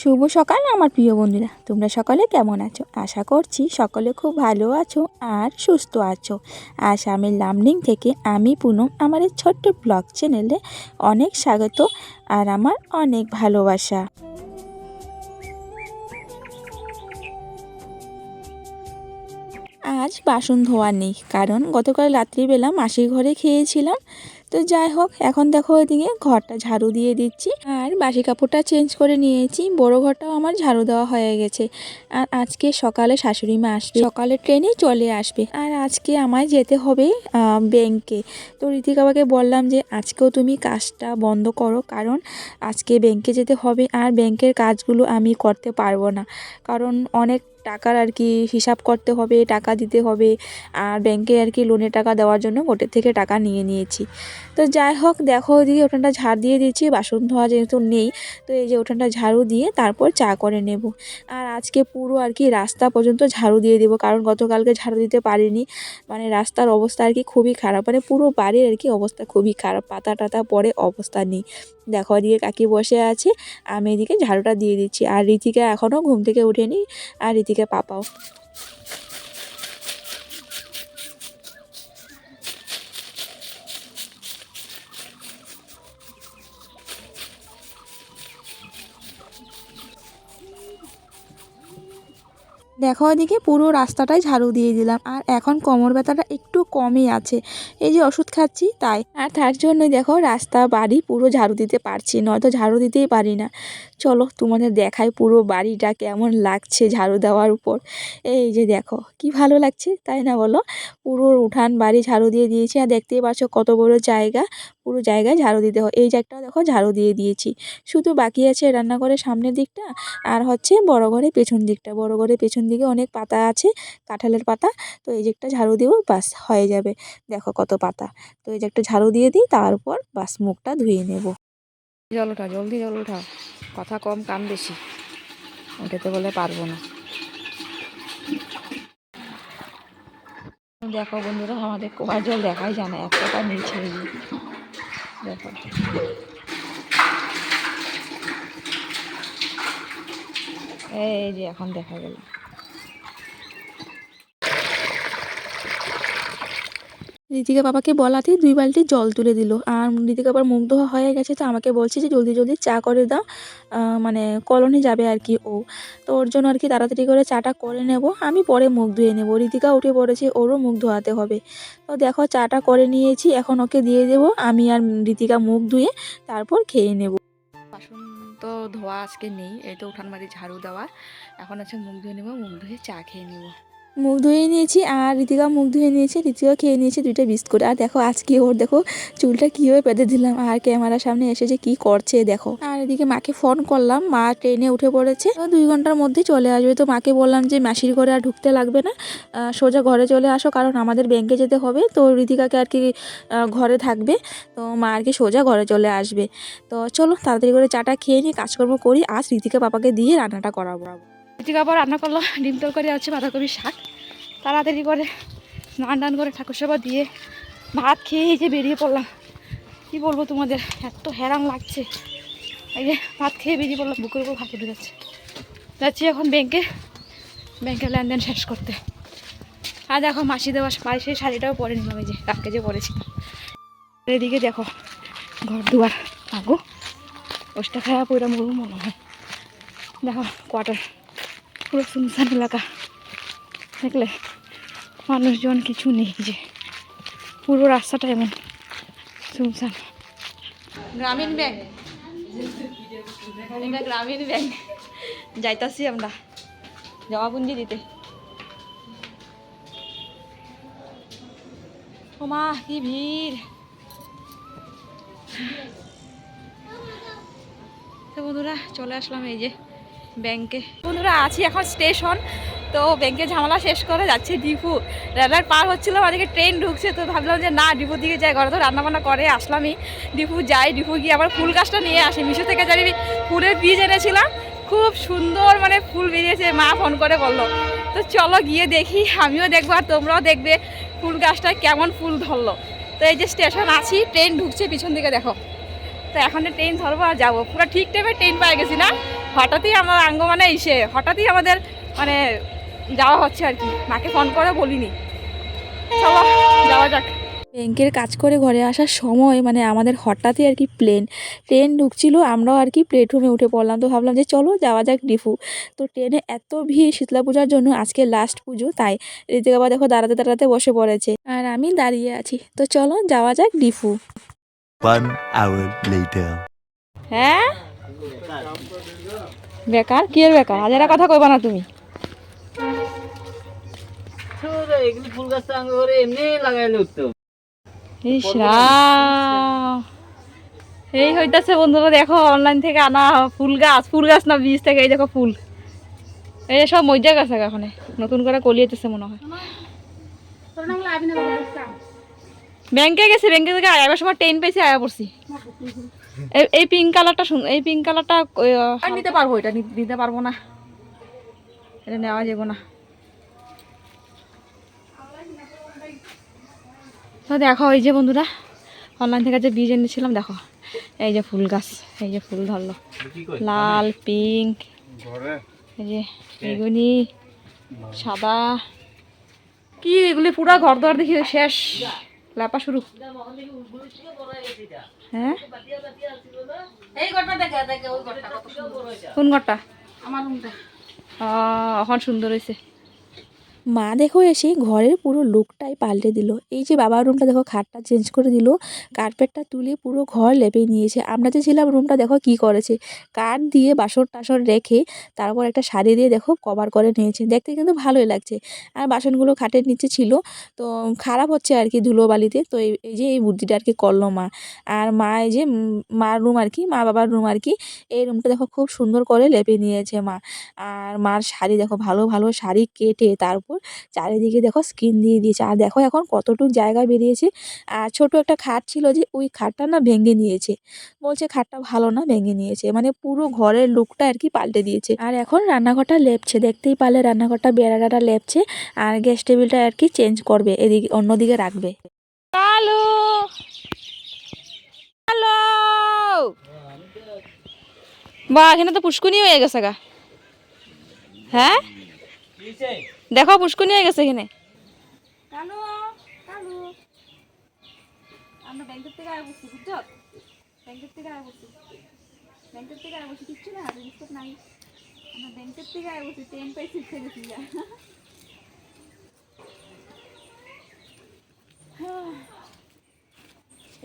শুভ সকাল আমার প্রিয় বন্ধুরা। তোমরা সকলে কেমন আছো? আশা করছি সকলে খুব ভালো আছো আর সুস্থ আছো। আসামের লামডিং থেকে আমি পুনম, আমার এই ছোট্ট ব্লগ চ্যানেলে অনেক স্বাগত আর আমার অনেক ভালোবাসা। আজ বাসন ধোয়া নেই, কারণ গতকাল রাত্রিবেলা মাসির ঘরে খেয়েছিলাম। তো যাই হোক, এখন দেখো ওইদিকে ঘরটা ঝাড়ু দিয়ে দিচ্ছি। আর বাসি কাপড়টা চেঞ্জ করে নিয়েছি, বড় ঘরটাও আমার ঝাড়ু দেওয়া হয়ে গেছে। আর আজকে সকালে শাশুড়ি মা আসবে, সকালে ট্রেনে চলে আসবে। আর আজকে আমায় যেতে হবে ব্যাংকে। তো ঋতিকাবাকে বললাম যে, আজকেও তুমি কাজটা বন্ধ করো, কারণ আজকে ব্যাংকে যেতে হবে। আর ব্যাংকের কাজগুলো আমি করতে পারব না। কারণ অনেক টাকার আর কি হিসাব করতে হবে, টাকা দিতে হবে আর ব্যাংকে আর কি লোনের টাকা দেওয়ার জন্য মোটের থেকে টাকা নিয়ে নিয়েছি। তো যাই হোক, দেখো ওইদিকে ওঠানটা ঝাড় দিয়ে দিচ্ছি বাসন ধোয়া যেহেতু নেই, তো এই যে ওঠানটা ঝাড়ু দিয়ে তারপর চা করে নেব। আর আজকে পুরো আর কি রাস্তা পর্যন্ত ঝাড়ু দিয়ে দেবো, কারণ গতকালকে ঝাড়ু দিতে পারিনি। মানে রাস্তার অবস্থা আর কি খুবই খারাপ মানে পুরো বাড়ির আর কি অবস্থা খুবই খারাপ, পাতা টাতা পরে অবস্থা নেই। দেখো এদিকে কাকি বসে আছে, আমি এদিকে ঝাড়ুটা দিয়ে দিচ্ছি। আর রীতিকা এখনও ঘুম থেকে ওঠেনি আর 一个宝宝。দেখো ওদিকে পুরো রাস্তাটাই ঝাড়ু দিয়ে দিলাম। আর এখন কোমর ব্যথাটা একটু কমই আছে। এই যে ওষুধ খাচ্ছি, তাই। আর তার জন্য দেখো রাস্তা, বাড়ি পুরো ঝাড়ু দিতে পারছি, নয়তো ঝাড়ু দিতেই পারি না। চলো তোমাদের দেখাই পুরো বাড়িটা কেমন লাগছে ঝাড়ু দেওয়ার উপর। এই যে দেখো, কি ভালো লাগছে, তাই না বলো? পুরো উঠান বাড়ি ঝাড়ু দিয়ে দিয়েছি, আর দেখতেই পাচ্ছ কত বড় জায়গা। পুরো জায়গায় ঝাড়ু দিতে হয়। এই জায়গাটাও দেখো ঝাড়ু দিয়ে দিয়েছি। শুধু বাকি আছে রান্নাঘরের সামনের দিকটা আর হচ্ছে বড় ঘরের পেছন দিকটা। বড় ঘরের পেছন দিকে অনেক পাতা আছে, কাঁঠালের পাতা। তো এই যে একটা ঝাড়ু দেবো বাস হয়ে যাবে। দেখো কত পাতা। তো এই যে একটা ঝাড়ু দিয়ে দিই, তারপর বাস মুখটা ধুয়ে নেব। জল ওঠা জলদি জল উঠা। কথা কম কাম বেশি। উঠাতে বলে পারব না। দেখো বন্ধুরা, আমাদের কুমার জল দেখাই যায় না যে। দেখো এই যে এখন দেখা গেল। ঋতিকা বাবাকে বলাতেই দুই বালতি জল তুলে দিল। আর ঋতিকা আবার মুখ ধোয়া হয়ে গেছে তো আমাকে বলছে যে, জলদি জলদি চা করে দাও। মানে কলনে যাবে আর কি ও। তো ওর জন্য আর কি তাড়াতাড়ি করে চাটা করে নেব। আমি পরে মুখ ধুয়ে নেব। ঋতিকা উঠে পড়েছে, ওরও মুখ ধোয়াতে হবে। তো দেখো, চাটা করে নিয়েছি, এখন ওকে দিয়ে দেবো। আমি আর ঋতিকা মুখ ধুয়ে তারপর খেয়ে নেব। বাসন তো ধোয়া আজকে নেই, এই তো উঠান বাড়ি ঝাড়ু দেওয়া এখন আছে মুখ ধুয়ে নেব, মুখ ধুয়ে চা খেয়ে নেব। মুখ ধুয়ে নিয়েছি আর ঋতিকা মুখ ধুয়ে নিয়েছে ঋতিকা খেয়ে নিয়েছে দুইটা বিস্কুট। আর দেখো, আজকে ওর দেখো, চুলটা কীভাবে বেঁধে দিলাম আর ক্যামেরার সামনে এসে যে কী করছে, দেখো। আর এদিকে মাকে ফোন করলাম, মা ট্রেনে উঠে পড়েছে। দুই ঘণ্টার মধ্যে চলে আসবে। তো মাকে বললাম যে, মাসির ঘরে আর ঢুকতে লাগবে না। সোজা ঘরে চলে আসো, কারণ আমাদের ব্যাংকে যেতে হবে। তো ঋতিকাকে আর কি ঘরে থাকবে। তো মা আর কি সোজা ঘরে চলে আসবে। তো চলো, তাড়াতাড়ি করে চাটা খেয়ে নিয়ে কাজকর্ম করি। আজ ঋতিকা পাপাকে দিয়ে রান্নাটা করাবো। এটি আবার রান্না করল, ডিম করে আছে বাঁধাকপির শাক। তাড়াতাড়ি করে স্নান টান করে ঠাকুর সেবা দিয়ে ভাত খেয়ে এই যে বেরিয়ে পড়লাম। কি বলব তোমাদের, এত হেরান লাগছে। এই যে ভাত খেয়ে বেরিয়ে পড়লাম, বুকের উপর ভাত উঠে যাচ্ছে। যাচ্ছি এখন ব্যাংকে ব্যাংকের লেনদেন শেষ করতে। আর দেখো মাসি দেওয়া বাড়ি সেই শাড়িটাও পরে নিলাম, এই যে কালকে যে পরেছি। এদিকে দেখো ঘর দুয়ার আগো ওষটা খাওয়া পুরো মরু মনে হয়। দেখো কোয়ার্টার পুরো শুনশান এলাকা। দেখলে মানুষজন কিছু নেই যে। পুরো রাস্তাটা এমন শুনশান। গ্রামীণ ব্যাংক। এটা গ্রামীণ ব্যাংক। যাইতাছি আমরা। জমাপুঞ্জি দিতে। ও মা, কি ভিড়। বন্ধুরা, চলে আসলাম এই যে। ব্যাংকে। বন্ধুরা, আছি এখন স্টেশন, তো ব্যাংকে ঝামেলা শেষ করে যাচ্ছে ডিপু। রেলার পার হচ্ছিল, ওদিকে ট্রেন ঢুকছে, তো ভাবলাম যে না, ডিপুর দিকে যাই, ঘরে তো রান্নাবান্না করে, আসলামই। ডিপু যাই, ডিপু গিয়ে আবার ফুল গাছটা নিয়ে আসি। মিশো থেকে জানি ফুলের বীজ এনেছিলাম, খুব সুন্দর মানে ফুল বেরিয়েছে, মা ফোন করে বলল। তো চলো গিয়ে দেখি, আমিও দেখব আর তোমরাও দেখবে ফুল গাছটা কেমন ফুল ধরলো। তো এই যে স্টেশন আছি, ট্রেন ঢুকছে পিছন দিকে, দেখো। তো এখন ট্রেন ধরবো আর যাব। পুরো ঠিক টাইমে ট্রেন পেয়ে গেছি না? হঠাৎই আমার আঙ্গ মানে এসে হঠাৎই আমাদের মানে যাওয়া হচ্ছে আর কি। মাকে ফোন করে বলিনি। চলো যাওয়া যাক। ব্যাংকের কাজ করে ঘরে আসার সময় মানে আমাদের হঠাৎই আর কি প্লেন ট্রেন ঢুকছিল আমরাও আর কি প্লেটফর্মে উঠে পড়লাম। তো ভাবলাম যে চলো যাওয়া যাক ডিফু। তো ট্রেনে এত ভিড় শীতলা পূজার জন্য আজকে লাস্ট পুজো তাই ঋতিকা বাবা দেখো দাঁড়াতে দাঁড়াতে বসে পড়েছে। আর আমি দাঁড়িয়ে আছি। তো চলো যাওয়া যাক ডিফু। One hour later. হ্যাঁ? বেকার? কি এর বেকার? হাজারা কথা কইবা না তুমি। এগুলি ফুল গাছ আঙ্গ করে এমনি লাগাইলে উঠতো ইস রাম। এই হইতাছে বন্ধুরা দেখো অনলাইন থেকে আনা ফুল গাছ। ফুল গাছ না বীজ থেকে এই দেখো ফুল। এই যে সব মজা গাছ এখানে। নতুন করে কলিয়েতেছে মনে হয়। ব্যাংকে গেছে ব্যাংকে থেকে আয়াবার সময় ট্রেন পেয়েছি আয়া পড়ছি। এই- এই পিঙ্ক কালারটা শুন এই পিঙ্ক কালারটা আর নিতে পারব এটা নিতে পারব না। এটা নেওয়া যাব না। তো দেখো এই যে বন্ধুরা অনলাইন থেকে যে বীজ এনেছিলাম দেখো এই যে ফুল গাছ এই যে ফুল ধরলো। লাল পিঙ্ক এই যে বেগুনি সাদা। কি এগুলি পুরা ঘর দর দেখি শেষ লেপা শুরু। হ্যাঁ? কোন ঘরটা? আমার রুমটা। ও এখন সুন্দর হয়েছে। মা দেখো এসে ঘরের পুরো লুকটাই পাল্টে দিল। এই যে বাবার রুমটা দেখো, খাটটা চেঞ্জ করে দিল কার্পেটটা তুলে পুরো ঘর লেপে নিয়েছে। আমরা যে ছিলাম রুমটা দেখো কি করেছে? কাঠ দিয়ে বাসন টাসন রেখে তারপর একটা শাড়ি দিয়ে দেখো কভার করে নিয়েছে। দেখতে কিন্তু ভালোই লাগছে। আর বাসনগুলো খাটের নিচে ছিল, তো খারাপ হচ্ছে আর কি ধুলোবালিতে তো এই যে এই বুদ্ধিটা আর কি করল মা। আর মা এই যে মার রুম আর কি, মা বাবার রুম আর কি, এই রুমটা দেখো খুব সুন্দর করে লেপে নিয়েছে মা। আর মার শাড়ি দেখো ভালো ভালো শাড়ি কেটে তারপর চারিদিকে দেখো স্কিন দিয়ে দিয়েছে। আর দেখো এখন কতটুকু জায়গা বেরিয়েছে। আর ছোট একটা খাট ছিল যে ওই খাটটা না ভেঙে নিয়েছে। বলছে খাটটা ভালো না ভেঙে নিয়েছে। মানে পুরো ঘরের লুকটা আর কি পাল্টে দিয়েছে। আর এখন রান্নাঘরটা লেপছে। দেখতেই পারলে রান্নাঘরটা বেড়াটা লেপছে। আর গ্যাস টেবিলটা আর কি চেঞ্জ করবে। এদিকে অন্যদিকে রাখবে। কালু! হ্যালো বা এখানে তো পুষ্কুনি হয়ে গেছে গা। হ্যাঁ? দেখো পুষ্কুনি হয়ে গেছে এখানে। কালু কালু। আমরা ব্যাংকের থেকে বসছি ব্যাংকের থেকে আয় থেকে কিচ্ছু না নাই। আমরা থেকে আয় খেয়ে গেছি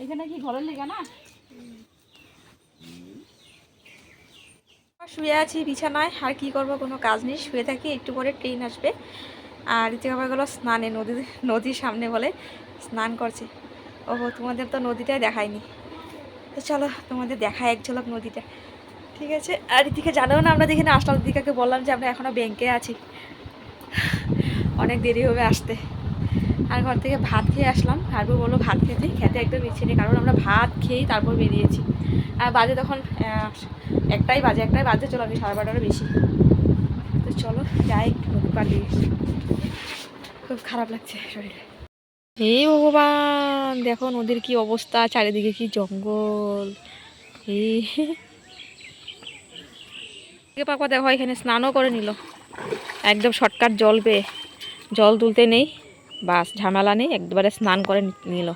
এখানে কি ঘরের লেগা না? শুয়ে আছি বিছানায়, আর কি করব কোনো কাজ নেই, শুয়ে থাকি, একটু পরে ট্রেন আসবে। আর ইচ্ছে বাবা গেলো স্নানে, নদী, নদীর সামনে বলে স্নান করছে। ওহো, তোমাদের তো নদীটাই দেখায়নি। তো চলো, তোমাদের দেখায় এক ঝলক নদীটা। ঠিক আছে? আর এদিকে জানাও না, আমরা যেখানে আসলাম দিকাকে বললাম যে আমরা এখনও ব্যাংকে আছি। অনেক দেরি হবে আসতে। আর ঘর থেকে ভাত খেয়ে আসলাম। তারপর বলল, ভাত খেতে খেতে একদম ইচ্ছে নেই, কারণ আমরা ভাত খেয়েই তারপর বেরিয়েছি। আর বাজে তখন একটাই বাজে একটাই বাজে, চলো আমি সাড়ে বারোটারও বেশি। তো চলো, যাই একটু খুব খারাপ লাগছে শরীরে। হে ভগবান, দেখো নদীর কি অবস্থা, চারিদিকে কি জঙ্গল। এই পাপা দেখো, এখানে স্নানও করে নিল। একদম শর্টকাট জল পেয়ে। জল তুলতে নেই। বাস ঝামেলা নেই, একবারে স্নান করে নিল।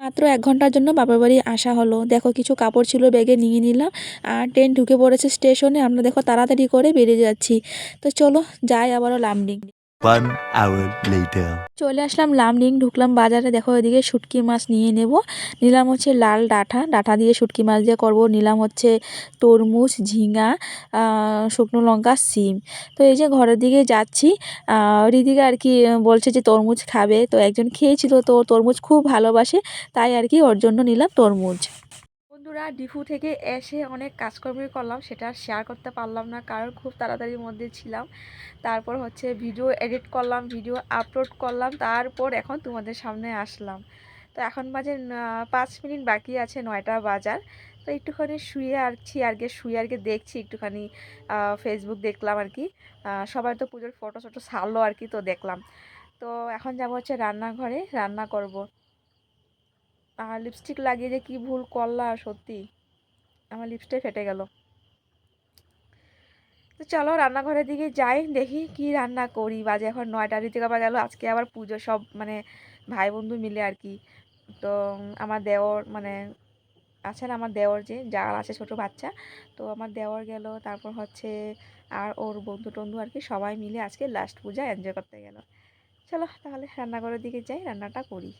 মাত্র এক ঘণ্টার জন্য বাপের বাড়ি আসা হলো। দেখো কিছু কাপড় ছিল, ব্যাগে নিয়ে নিলাম। আর ট্রেন ঢুকে পড়েছে স্টেশনে। আমরা দেখো তাড়াতাড়ি করে বেরিয়ে যাচ্ছি। তো চলো, যাই আবারও লামডিং। One hour later. চলে আসলাম লামডিং, ঢুকলাম বাজারে, দেখো এদিকে শুটকি মাছ নিয়ে নেব। নিলাম হচ্ছে লাল ডাঁটা ডাঁটা দিয়ে শুটকি মাছ দিয়ে করব। নিলাম হচ্ছে তরমুজ, ঝিঙা শুকনো লঙ্কা, সিম। তো এই যে ঘরের দিকে যাচ্ছি রিদিকা আর কি বলছে যে তরমুজ খাবে। তো একজন খেয়েছিল তো তরমুজ খুব ভালোবাসে, তাই আর কি ওর জন্য নিলাম তরমুজ। বন্ধুরা, ডিফু থেকে এসে অনেক কাজকর্মই করলাম, সেটা শেয়ার করতে পারলাম না, কারণ খুব তাড়াতাড়ির মধ্যে ছিলাম। তারপর হচ্ছে ভিডিও এডিট করলাম ভিডিও আপলোড করলাম, তারপর এখন তোমাদের সামনে আসলাম। তো এখন বাজে পাঁচ মিনিট বাকি আছে, নয়টা বাজার। তো একটুখানি শুয়ে আছি, আর কি শুয়ে আর কি দেখছি, একটুখানি ফেসবুক দেখলাম আর কি। সবাই তো পুজোর ফটো ফটো ছাড়লো আর কি, তো দেখলাম। তো এখন যাব হচ্ছে রান্নাঘরে, রান্না করব। আর লিপস্টিক লাগিয়ে যে কি ভুল করলা, সত্যি। আমার লিপস্টিক ফেটে গেল। তো চলো রান্নাঘরের দিকে যাই, দেখি কি রান্না করি। বাজে এখন নয়টা, ঋতিকা বা গেল, আজকে আবার পুজো, সব মানে ভাই বন্ধু মিলে আর কি। তো আমার দেওর মানে আছে আছেন আমার দেওর যে, যার আছে ছোট বাচ্চা। তো আমার দেওর গেল, তারপর হচ্ছে আর ওর বন্ধু টন্ধু আর কি, সবাই মিলে আজকে লাস্ট পূজা এনজয় করতে গেল। চলো তাহলে রান্নাঘরের দিকে যাই, রান্নাটা করি।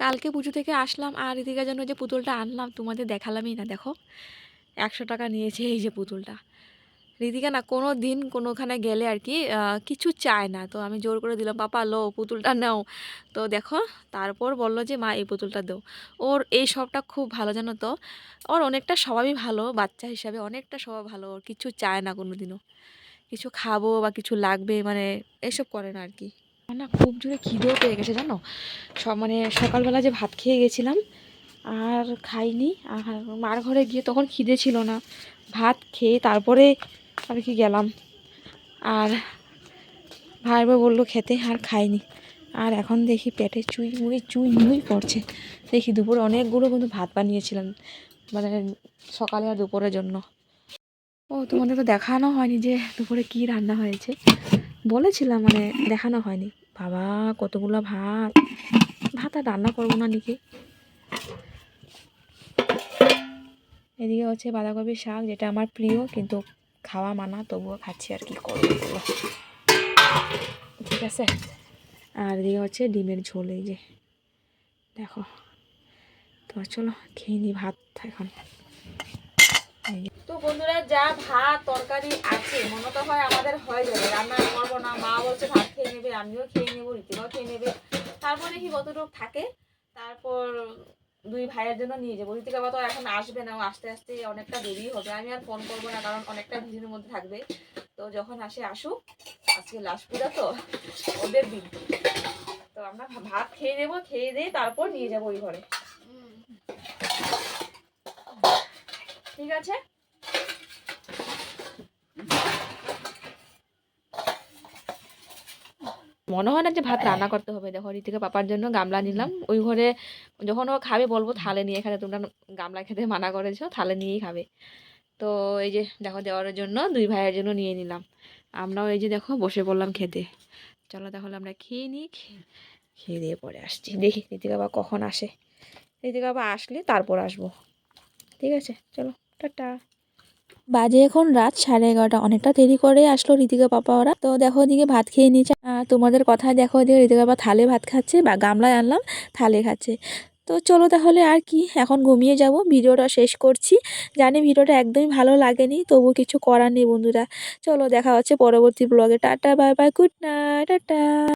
কালকে পুজো থেকে আসলাম আর এদিকে জন্য যে পুতুলটা আনলাম, তোমাদের দেখালামই না, দেখো। একশো টাকা নিয়েছে এই যে পুতুলটা। রিদিকা না কোনো দিন কোনোখানে গেলে আর কি কিছু চায় না। তো আমি জোর করে দিলাম, পাপা, লো, পুতুলটা নাও। তো দেখো, তারপর বলল যে, মা, এই পুতুলটা দাও। ওর এই সবটা খুব ভালো, জানো তো? ওর অনেকটা স্বভাবই ভালো, বাচ্চা হিসাবে অনেকটা স্বভাব ভালো, ওর কিছু চায় না কোনো দিনও কিছু খাব বা কিছু লাগবে মানে এসব করে না আর কি। না খুব জোরে খিদেও পেয়ে গেছে, জানো? সব মানে সকালবেলা যে ভাত খেয়ে গেছিলাম, আর খাইনি, আর মার ঘরে গিয়ে তখন খিদে ছিল না। ভাত খেয়ে তারপরে আর কি গেলাম। আর ভাই বলল খেতে, আর খাইনি। আর এখন দেখি পেটে চুই মুই চুই মুই পড়ছে। দেখি দুপুরে অনেকগুলো কিন্তু ভাত বানিয়েছিলাম মানে সকালে আর দুপুরের জন্য। ও, তোমাদের তো দেখানো হয়নি যে দুপুরে কি রান্না হয়েছে। বলেছিলাম মানে দেখানো হয়নি। বাবা, কতগুলো ভাত? ভাত আর রান্না করব না নাকি? এদিকে হচ্ছে বাঁধাকপির শাক, যেটা আমার প্রিয়, কিন্তু খাওয়া মানা, তবুও খাচ্ছি আর কি করব। ঠিক আছে? আর এদিকে হচ্ছে ডিমের ঝোল, এই যে। দেখো। তো চলো, খেয়ে নি ভাত এখন। তো বন্ধুরা যা ভাত তরকারি আছে মনে তো হয় আমাদের হয়ে যাবে। রান্না করব না মা বলছে ভাত খেয়ে নেবে আমিও খেয়ে নেব রীতিকাও খেয়ে নেবে। তারপর দেখি কতটুকু থাকে তারপর দুই ভাইয়ের জন্য নিয়ে যাব। রীতিকা তো এখন আসবে না আস্তে আস্তে অনেকটা দেরি হবে। আমি আর ফোন করব না কারণ অনেকটা ভিড়ের মধ্যে থাকবে। তো যখন আসে আসুক। আজকে লাস্ট পূজা তো ওদের দিন। তো আমরা ভাত খেয়ে নেব খেয়ে দিয়ে তারপর নিয়ে যাব ওই ঘরে। ঠিক আছে? মনে হয় না যে ভাত রান্না করতে হবে। দেখো ঋতিকা পাপার জন্য গামলা নিলাম। ওই ঘরে যখন ও খাবে বলব থালে নিয়ে খাবে তোমরা গামলা খেতে মানা করেছ থালে নিয়েই খাবে। তো এই যে দেখো দেওয়ার জন্য দুই ভাইয়ের জন্য নিয়ে নিলাম। আমরাও এই যে দেখো বসে পড়লাম খেতে। চলো তাহলে আমরা খেয়ে নিই খেয়ে দিয়ে পরে আসছি। দেখি ঋতিকা বাবা কখন আসে। ঋতিকা বাবা আসলে তারপর আসব। ঠিক আছে? চলো টাটা। বাজে এখন রাত, সাড়ে এগারোটা। অনেকটা দেরি করে আসলো ঋতিকা পাপা ওরা। তো দেখো ওদিকে ভাত খেয়ে নিয়েছে। তোমাদের কথায় দেখো ওদিকে ঋতিকা পাপা থালে ভাত খাচ্ছে বা গামলায় আনলাম, থালে খাচ্ছে। তো চলো তাহলে আর কি, এখন ঘুমিয়ে যাব, ভিডিওটা শেষ করছি। জানি ভিডিওটা একদমই ভালো লাগেনি, তবু কিছু করার নেই বন্ধুরা। চলো দেখা হচ্ছে পরবর্তী ব্লগে tata bye bye good night tata.